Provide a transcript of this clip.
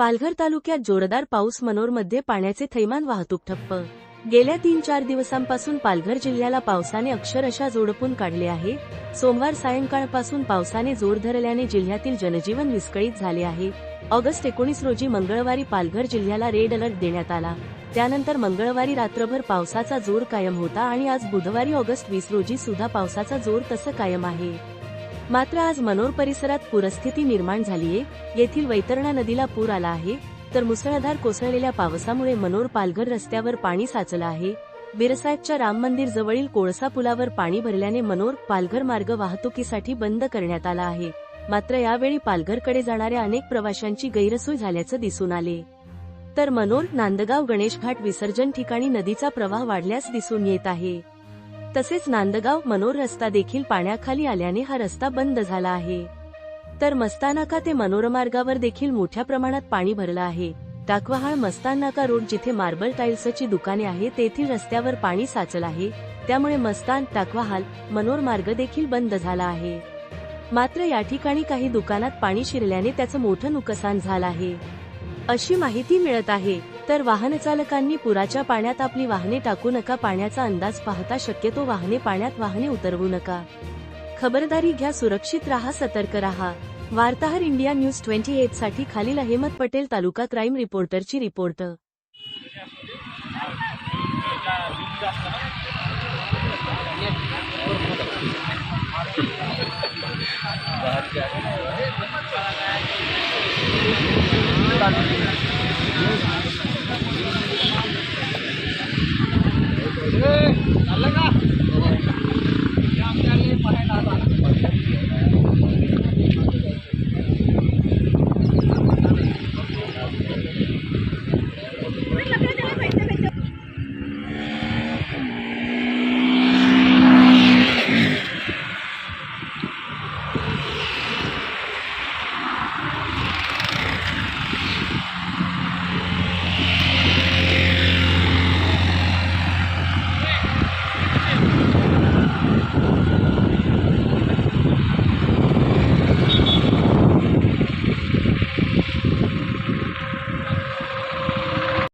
पालघर तालुक्यात जोरदार पाऊस मनोरमध्ये पाण्याचे थैमान वाहतूक ठप्प. गेल्या तीन चार दिवसांपासून पालघर जिल्ह्याला पावसाने अक्षरशः जोडपून काढले आहे. सोमवार सायंकाळपासून पावसाने जोर धरल्याने जिल्ह्यातील जनजीवन विस्कळीत झाले आहे. ऑगस्ट एकोणीस रोजी मंगळवारी पालघर जिल्ह्याला रेड अलर्ट देण्यात आला. त्यानंतर मंगळवारी रात्रभर पावसाचा जोर कायम होता आणि आज बुधवारी ऑगस्ट वीस रोजी सुद्धा पावसाचा जोर तसं कायम आहे. मात्र आज मनोर परिसरात पूरस्थिती निर्माण झालीये. येथील वैतरणा नदीला पूर आला आहे तर मुसळधार कोसळलेल्या पावसामुळे मनोर पालघर रस्त्यावर पाणी साचलं आहे. बिरसाहेबच्या राम मंदिर जवळील कोळसा पुलावर पाणी भरल्याने मनोर पालघर मार्ग वाहतुकीसाठी बंद करण्यात आला आहे. मात्र यावेळी पालघरकडे जाणाऱ्या अनेक प्रवाशांची गैरसोय झाल्याचं दिसून आले. तर मनोर नांदगाव गणेश घाट विसर्जन ठिकाणी नदीचा प्रवाह वाढल्यास दिसून येत आहे. तसेच नांदगाव मनोर रस्ता देखील पाण्याखाली आल्याने हा रस्ता बंद झाला आहे. तर मस्तानाका ते मनोरमार्गावर देखील मोठ्या प्रमाणात पाणी भरलं आहे. टाकवाहाळ मस्तानाका रोड जिथे मार्बल टाईल्सची दुकाने आहेत तेथील रस्त्यावर पाणी साचलं आहे. त्यामुळे मस्तान टाकवाहाल मनोर मार्ग देखील बंद झाला आहे. मात्र या ठिकाणी काही दुकानात पाणी शिरल्याने त्याचं मोठं नुकसान झालं आहे. अशी माहिती मिळत आहे. तर वाहनचालकांनी पुराच्या पाण्यात आपली वाहने टाकू नका पाण्याचा अंदाज पाहता शक्यतो वाहने पाण्यात वाहने उतरवू नका. खबरदारी घ्या सुरक्षित राहा सतर्क राहा. वार्ताहर इंडिया न्यूज ट्वेंटी एटसाठी खालील अहमद पटेल तालुका क्राईम रिपोर्टरची रिपोर्ट. लगा